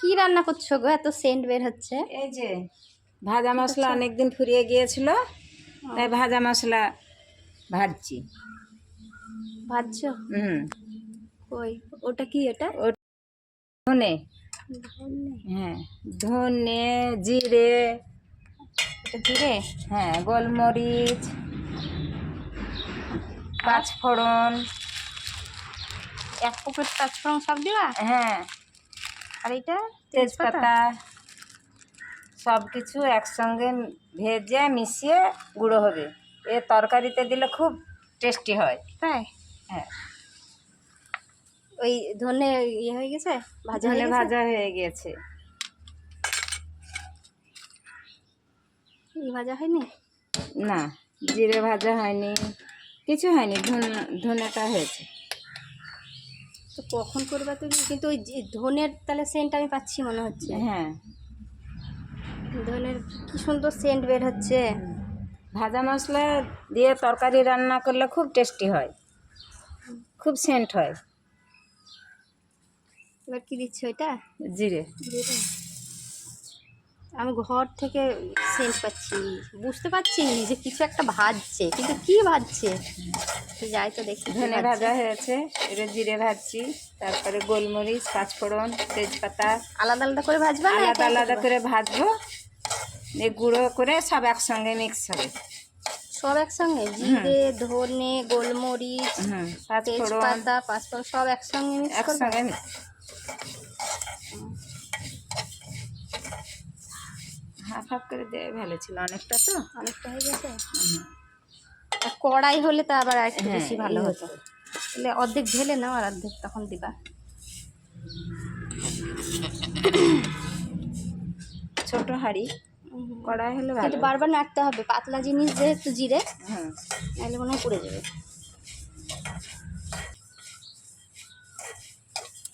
কি রান্না করছ গো? এত সেন্ট বের হচ্ছে। এই যে ভাজা মশলা অনেকদিন ফুরিয়ে গিয়েছিল তাই ভাজা মশলা ভাজছি। ভাজছো? হুম। ওই ওটা কি এটা? ধনে। ধনে। হ্যাঁ ধনে জিরে। এটা জিরে? হ্যাঁ গোলমরিচ পাঁচফোড়ন। এক পকেট পাঁচফোড়ন সব দিবা? হ্যাঁ। আর এটা তেজপাতা। সব কিছু একসঙ্গে ভেজে মিশিয়ে গুঁড়ো হবে। এ তরকারিতে দিলে খুব টেস্টি হয়। তাই? হ্যাঁ। ওই ধনে ইয়ে হয়ে গেছে? ভাজা ধনে ভাজা হয়ে গিয়েছে ই ভাজা হয়নি? না জিরে ভাজা হয়নি। কিছু হয়নি ধন ধনেটা হয়েছে। তো কখন করবা তুমি? কিন্তু ওই ধনের তাহলে সেন্ট আমি পাচ্ছি মনে হচ্ছে। হ্যাঁ। ধনের কি সুন্দর সেন্ট বের হচ্ছে। ভাজা মশলা দিয়ে তরকারি রান্না করলে খুব টেস্টি হয়। খুব সেন্ট হয়। এবার কি দিচ্ছে ওইটা? জিরে। জিরে। আমি ঘর থেকে সেন্ট পাচ্ছি বুঝতে পারছি যে কিছু একটা ভাজছে কিন্তু কি ভাজছে? যাই তো দেখি ধনে। ভাজা হয়েছে এটা জিরে ভাজছি তারপরে গোলমরিচ পাঁচফোড়ন তেজপাতা। আলাদা আলাদা করে ভাজবা আলাদা আলাদা করে? ভাজবো দিয়ে গুঁড়ো করে সব একসঙ্গে মিক্স হবে। সব একসঙ্গে? জিরে ধনে গোলমরিচ তেজপাতা পাঁচফোড়ন সব একসঙ্গে মিক্স একসঙ্গে mix। হাফ হাফ করে দেওয়া ভালো ছিল অনেকটা তো। অনেকটা হয়ে গেছে? কড়াই হলে তো আবার একটু হ্যাঁ, বেশি ভালো হতো। তাহলে অর্ধেক ঢেলে নাও আর অর্ধেক তখন দিবা। ছোট হাঁড়ি কড়াই হলে ভালো। কিন্তু বারবার নাড়তে হবে পাতলা জিনিস যেহেতু জিরে হুম। নাহলে মনে হয় পুড়ে যাবে।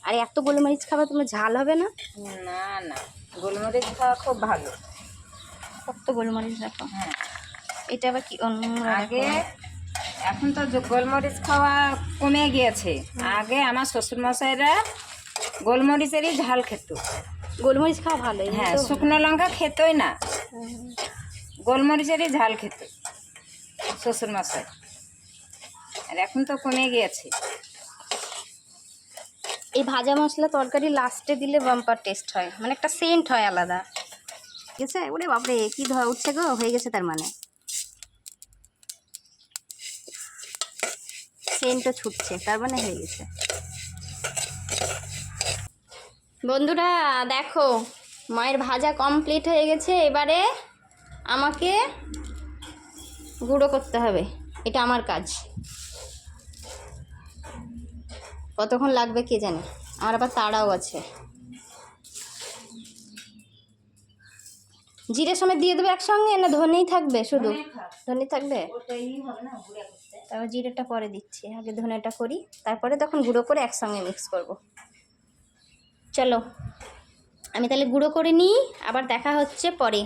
আর এত গোলমরিচ খাবার তোমার ঝাল হবে না? না না। গোলমরিচ খাওয়া খুব ভালো। কত গোলমরিচ রাখো হ্যাঁ। এটা আবার কি অন্য আগে এখন তো গোলমরিচ খাওয়া কমে গিয়েছে। আগে আমার শ্বশুরমশাইরা গোলমরিচেরই ঝাল খেত। গোলমরিচ খাওয়া ভালো হ্যাঁ শুকনো লঙ্কা খেতই না। গোলমরিচেরই ঝাল খেত শ্বশুরমশাই। আর এখন তো কমে গিয়েছে। এই ভাজা মশলা তরকারি লাস্টে দিলে বাম্পার টেস্ট হয়। মানে একটা সেন্ট হয় আলাদা। আছে ওরে বাপরে, কি ধোয়া উঠছে গো? হয়ে গেছে তার মানে। সেন্টও ছুটছে, তার মানে হয়ে গেছে। বন্ধুরা, দেখো, মায়ের ভাজা কমপ্লিট হয়ে গেছে। এবারে আমাকে গুঁড়ো করতে হবে। এটা আমার কাজ। কতক্ষণ লাগবে কে জানে? আমার আবার তাড়াও আছে। জিরে সময় দিয়ে দেবে একসঙ্গে? না ধনেই থাকবে শুধু? ধনে থাকবে? তারপর জিরেটা পরে দিচ্ছি। আগে ধনেটা করি তারপরে তখন গুঁড়ো করে একসঙ্গে মিক্স করব। চলো আমি তাহলে গুঁড়ো করে নিই আবার দেখা হচ্ছে পরে।